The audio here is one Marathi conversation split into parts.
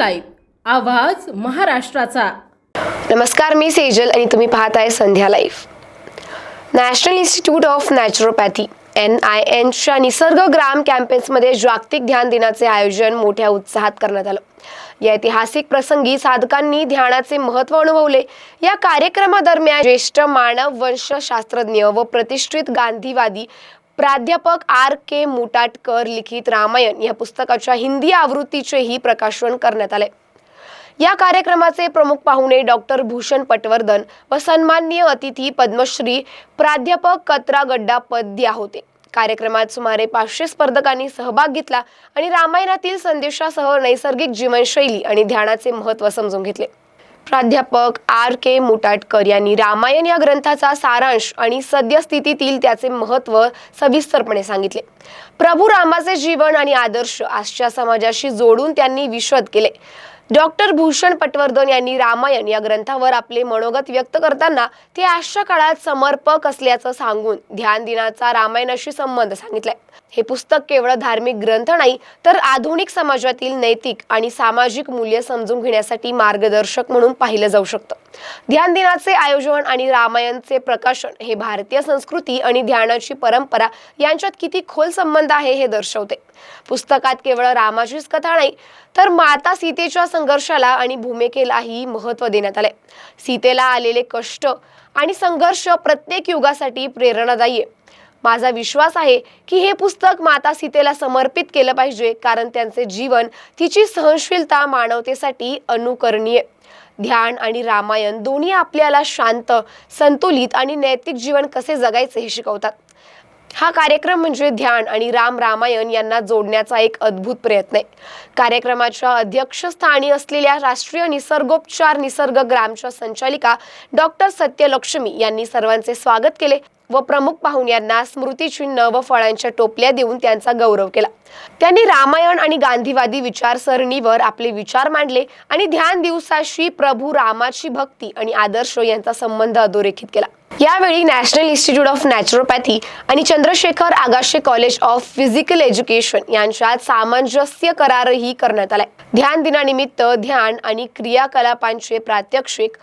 लाईव्ह आवाज महाराष्ट्राचा. नमस्कार मी सेजल आणि तुम्ही पाहत आहे Sandhya live national institute of naturopathy N I एनच्या Nisarg Gram कॅम्पेन्समध्ये जागतिक ध्यान दिनाचे आयोजन मोठ्या उत्साहात करण्यात आलं. या ऐतिहासिक प्रसंगी साधकांनी ध्यानाचे महत्त्व अनुभवले. या कार्यक्रमादरम्यान ज्येष्ठ मानव वंशशास्त्रज्ञ व प्रतिष्ठित गांधीवादी प्राध्यापक आर के मुटाटकर लिखित रामायण या पुस्तकाच्या हिंदी आवृत्तीचेही प्रकाशन करण्यात आले. या कार्यक्रमाचे प्रमुख पाहुणे डॉक्टर भूषण पटवर्धन व सन्माननीय अतिथी पद्मश्री प्राध्यापक कत्रा गड्डा पद्या होते. कार्यक्रमात सुमारे पाचशे स्पर्धकांनी सहभाग घेतला आणि रामायणातील संदेशासह नैसर्गिक जीवनशैली आणि ध्यानाचे महत्त्व समजून घेतले. प्राध्यापक आर के मुटाटकर यांनी रामायण या ग्रंथाचा सारांश आणि सद्यस्थितीतील त्याचे महत्त्व सविस्तरपणे सांगितले. प्रभू रामाचे जीवन आणि आदर्श आजच्या समाजाशी जोडून त्यांनी विशद केले. डॉक्टर भूषण पटवर्धन यांनी रामायण या ग्रंथावर आपले मनोगत व्यक्त करताना ते आजच्या काळात समर्पक असल्याचं सांगून ध्यान दिनाचा रामायणाशी संबंध सांगितलाय. हे पुस्तक केवळ धार्मिक ग्रंथ नाही तर आधुनिक समाजातील नैतिक आणि सामाजिक मूल्य समजून घेण्यासाठी मार्गदर्शक म्हणून पाहिलं जाऊ शकतं. ध्यान दिनाचे आयोजन आणि रामायणचे प्रकाशन हे भारतीय संस्कृती आणि ध्यानाची परंपरा यांच्यात किती खोल संबंध आहे हे दर्शवते. पुस्तकात केवळ रामाचीच कथा नाही तर माता सीतेच्या संघर्षाला आणि भूमिकेलाही महत्त्व देण्यात आले सीतेला आलेले कष्ट आणि संघर्ष प्रत्येक युगासाठी प्रेरणादायी आहे. माझा विश्वास आहे की हे पुस्तक माता सीतेला समर्पित केलं पाहिजे कारण त्यांचे जीवन तिची सहनशीलता मानवतेसाठी अनुकरणीय. ध्यान आणि रामायण दोन्ही आपल्याला शांत संतुलित आणि नैतिक जीवन कसे जगायचे हे शिकवतात. हा कार्यक्रम म्हणजे ध्यान आणि राम रामायण यांना जोडण्याचा एक अद्भुत प्रयत्न आहे. कार्यक्रमाच्या अध्यक्षस्थानी असलेल्या राष्ट्रीय निसर्गोपचार निसर्ग ग्रामच्या संचालिका डॉक्टर सत्यलक्ष्मी यांनी सर्वांचे स्वागत केले व प्रमुख पाहुण्यांना स्मृतिचिन्ह व फळांच्या टोपल्या देऊन त्यांचा गौरव केला. त्यांनी रामायण आणि गांधीवादी विचारसरणीवर आपले विचार मांडले आणि ध्यान दिवसाशी प्रभू रामाची भक्ती आणि आदर्श यांचा संबंध अधोरेखित केला. यावेळी नॅशनल इन्स्टिट्यूट ऑफ नॅचरोपॅथी आणि Chandrashekhar Agashe college of physical education यांच्यात सामंजस्य करारही करण्यात आलाय. ध्यान दिनानिमित्त ध्यान आणि क्रियाकलापांचे प्रात्यक्षिक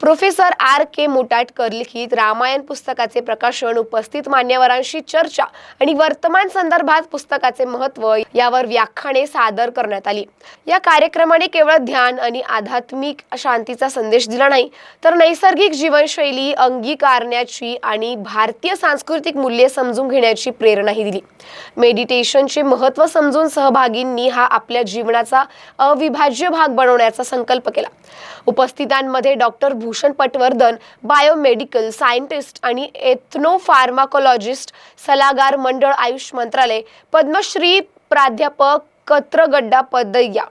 प्रोफेसर आर के मुटाटकर लिखित रामायण पुस्तकाचे प्रकाशन उपस्थित मान्यवरांशी चर्चा आणि वर्तमान संदर्भात पुस्तकाचे महत्त्व यावर व्याख्याने सादर करण्यात आली. या कार्यक्रमाने केवळ ध्यान आणि आध्यात्मिक शांतीचा संदेश दिला नाही तर नैसर्गिक जीवनशैली अंगीकारण्याची आणि भारतीय सांस्कृतिक मूल्ये समजून घेण्याची प्रेरणाही दिली. मेडिटेशनचे महत्त्व समजून सहभागींनी हा आपल्या जीवनाचा अविभाज्य भाग बनवण्याचा संकल्प केला. उपस्थितांमध्ये doctor Bhushan Patwardhan biomedical scientist आणि एथनो फार्माकोलॉजिस्ट सल्लागार मंडळ आयुष मंत्रालय पद्मश्री प्राध्यापक Katragadda Padayya.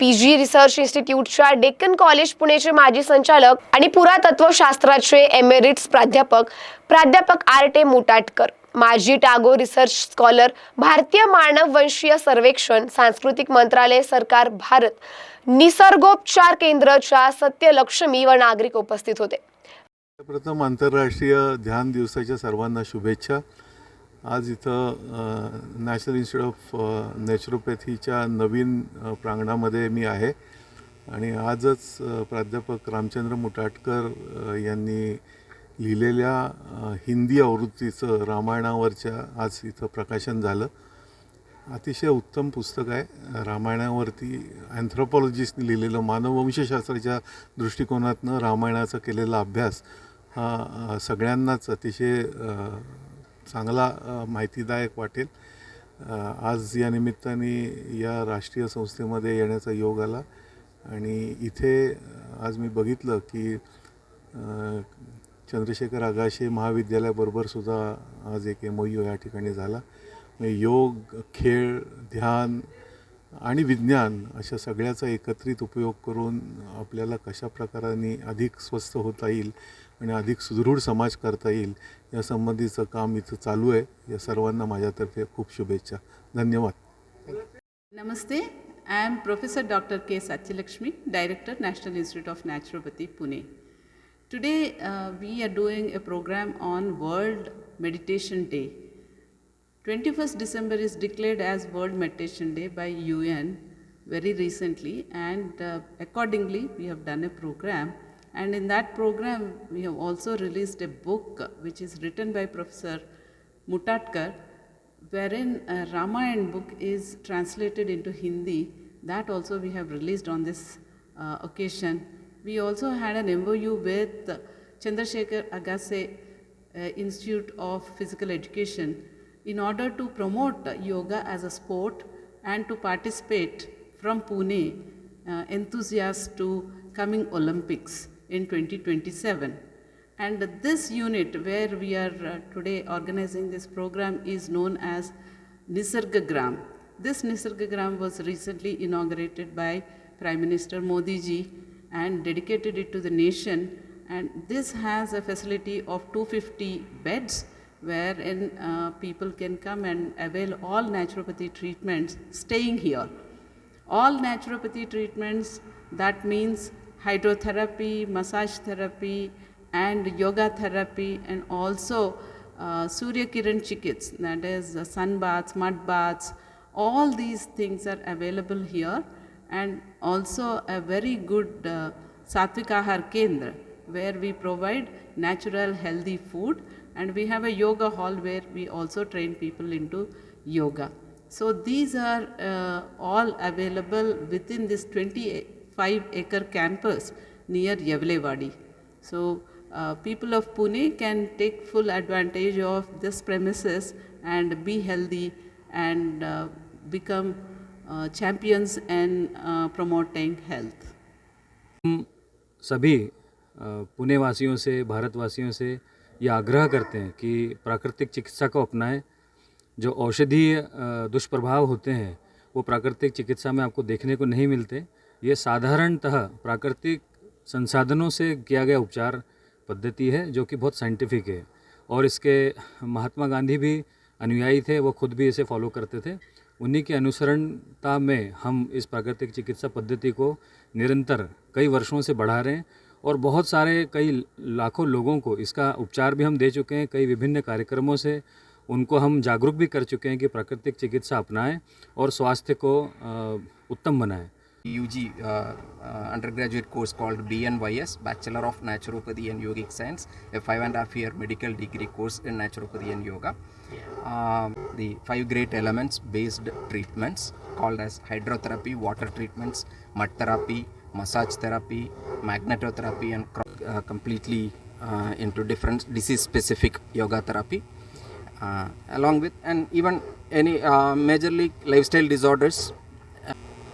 P G research इन्स्टिट्यूटच्या Deccan college पुणेचे माजी संचालक आणि पुरातत्वशास्त्राचे एमेरिट्स प्राध्यापक प्राध्यापक आर टे मुटाटकर. माजी टागो रिसर्च स्कॉलर भारतीय मानववंशीय सर्वेक्षण सांस्कृतिक मंत्रालय सरकार भारत. निसर्गोपचार केंद्रच्या सत्यलक्ष्मी व नागरिक उपस्थित होते. प्रथम आंतरराष्ट्रीय ध्यान दिवसाच्या सर्वांना शुभेच्छा. आज इथं नॅशनल इन्स्टिट्यूट ऑफ नॅचरोपॅथीच्या नवीन प्रांगणामध्ये मी आहे. आणि आजच प्राध्यापक रामचंद्र मुटाटकर यांनी लिहिलेल्या हिंदी आवृत्तीचं रामायणावरच्या आज इथं प्रकाशन झालं. अतिशय उत्तम पुस्तक आहे. रामायणावरती अँथ्रोपॉलॉजिस्टने लिहिलेलं मानववंशशास्त्राच्या दृष्टिकोनातनं रामायणाचा केलेला अभ्यास हा सगळ्यांनाच अतिशय चांगला माहितीदायक वाटेल. आज या निमित्ताने या राष्ट्रीय संस्थेमध्ये येण्याचा योग आला आणि इथे आज मी बघितलं की चंद्रशेखर आगाशे महाविद्यालयाबरोबर सुद्धा आज एक एम यू या ठिकाणी झाला. योग खेळ ध्यान आणि विज्ञान अशा सगळ्याचा एकत्रित उपयोग करून आपल्याला कशा प्रकाराने अधिक स्वस्थ होता येईल आणि अधिक सुदृढ समाज करता येईल या संबंधीचं काम इथं चालू आहे. या सर्वांना माझ्यातर्फे खूप शुभेच्छा. धन्यवाद. नमस्ते. I am professor doctor K Satyalakshmi director national institute of naturopathy Pune today we are doing a programme on world meditation day 21st December is declared as World Meditation Day by UN very recently, and uh, accordingly, we have done a program. And in that program, we have also released a book which is written by Professor Mutatkar, wherein a Ramayan book is translated into Hindi. That also we have released on this uh, occasion. We also had an MOU with Chandrasekhar Agassi uh, Institute of Physical Education in order to promote yoga as a sport and to participate from Pune uh, enthusiasts to coming Olympics in 2027. And this unit where we are uh, today organizing this program is known as Nisargagram. This Nisargagram was recently inaugurated by Prime Minister Modi ji and dedicated it to the nation. And this has a facility of 250 beds wherein uh, people can come and avail all naturopathy treatments staying here. All naturopathy treatments, that means hydrotherapy, massage therapy, and yoga therapy, and also uh, Surya Kiran Chikits, that is uh, sun baths, mud baths, all these things are available here, and also a very good uh, Kendra, where we provide natural healthy food, and we have a yoga hall where we also train people into yoga. So these are uh, all available within this 25 acre campus near Yavlewadi. So uh, people of Pune can take full advantage of this premises and be healthy and uh, become uh, champions in uh, promoting health. हम सभी अ, पुणे वासियों से भारतवासियों से ये आग्रह करते हैं कि प्राकृतिक चिकित्सा को अपनाएँ। जो औषधीय दुष्प्रभाव होते हैं, वो प्राकृतिक चिकित्सा में आपको देखने को नहीं मिलते। ये साधारणतः प्राकृतिक संसाधनों से किया गया उपचार पद्धति है, जो कि बहुत साइंटिफिक है। और इसके महात्मा गांधी भी अनुयायी थे, वो खुद भी इसे फॉलो करते थे। उन्हीं के अनुसरणता में हम इस प्राकृतिक चिकित्सा पद्धति को निरंतर कई वर्षों से बढ़ा रहे हैं। और बहुत सारे कई लाखों लोगों को इसका उपचार भी हम दे चुके हैं कई विभिन्न कार्यक्रमों से उनको हम जागरूक भी कर चुके हैं कि प्राकृतिक चिकित्सा अपनाएँ और स्वास्थ्य को उत्तम बनाएँ। U G under graduate course called B N Y S bachelor of naturopathy and yogic science a five and half year medical degree course in naturopathy and yoga the five great elements based treatments called as hydrotherapy water treatments mud therapy massage therapy, magnetotherapy, and uh, completely uh, into different disease specific yoga therapy. Uh, along with and even any uh, majorly lifestyle disorders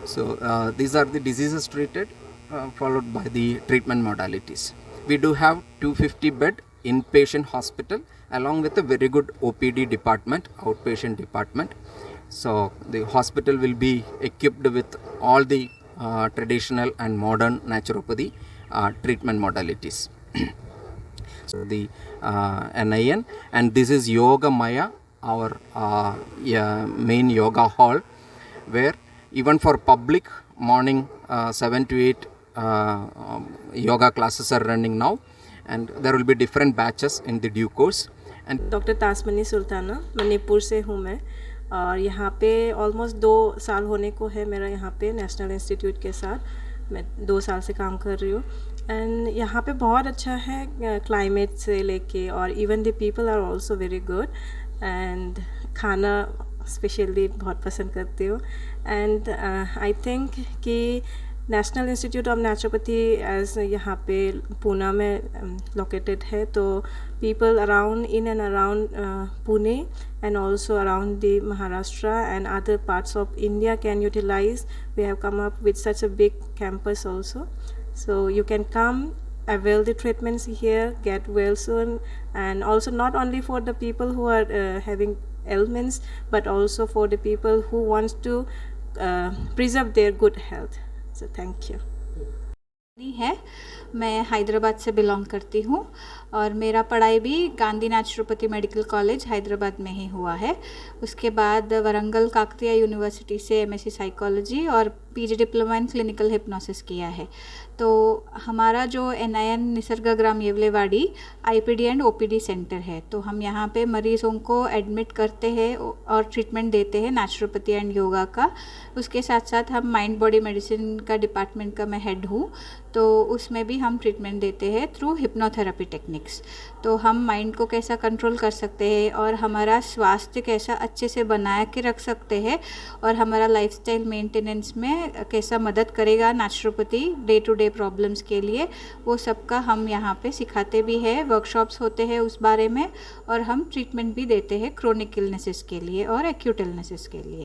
so uh, these are the diseases treated, uh, followed by the treatment modalities. We do have 250 bed inpatient hospital along with a very good OPD department, outpatient department. So the hospital will be equipped with all the traditional and modern naturopathy uh, treatment modalities. so the uh, NIN and this is Yoga Maya, our uh, yeah, main yoga hall where even for public morning uh, 7 to 8 uh, um, yoga classes are running now and there will be different batches in the due course and doctor Tasmani Sultana Manipur से हूँ मैं और यहाँ पे ऑलमोस्ट दो साल होने को है मेरा यहाँ पे नेशनल इंस्टीट्यूट के साथ। मैं दो साल से काम कर रही हूँ। एंड यहाँ पे बहुत अच्छा है क्लाइमेट से लेके और even the people are also very good and खाना स्पेशली बहुत पसंद करती हूँ। एंड आई थिंक कि National institute of naturopathy as यहाँ पे पूना में लोकेटेड है तो people around in and around uh, Pune and also around the Maharashtra and other parts of India can utilize. We have come up with such a big campus also. So you can come avail the treatments here, get well soon, and also not only for the people who are uh, having ailments, but also for the people who wants to uh, preserve their good health. So thank you नहीं है मैं हैदराबाद से बिलोंग करती हूँ और मेरा पढ़ाई भी Gandhi naturopathy medical college Hyderabad में ही हुआ है। उसके बाद वरंगल काकतिया यूनिवर्सिटी से एमएससी साइकोलॉजी और PG diploma in clinical hypnosis KIA है। तो हमारा जो N I N Nisargagram Yewalewadi IPD and OPD centre है। तो हम यहाँ पे मरीज़ों को एडमिट करते हैं और ट्रीटमेंट देते हैं नेचुरोपैथी एंड योगा का। उसके साथ साथ हम माइंड बॉडी मेडिसिन का डिपार्टमेंट का मैं हेड हूँ। तो उसमें भी हम ट्रीटमेंट देते हैं थ्रू हिप्नोथेरेपी टेक्निक्स तो हम माइंड को कैसा कंट्रोल कर सकते हैं और हमारा स्वास्थ्य कैसा अच्छे से बना के रख सकते हैं और हमारा लाइफस्टाइल मेंटेनेंस में कैसा मदद करेगा naturopathy day to day problems के लिए, वो सब का हम यहाँ पे सिखाते भी हैं वर्कशॉप्स होते हैं उस बारे में और हम ट्रीटमेंट भी देते हैं क्रोनिक इलनेसेस के लिए और एक्यूट इलनेसेस के लिए।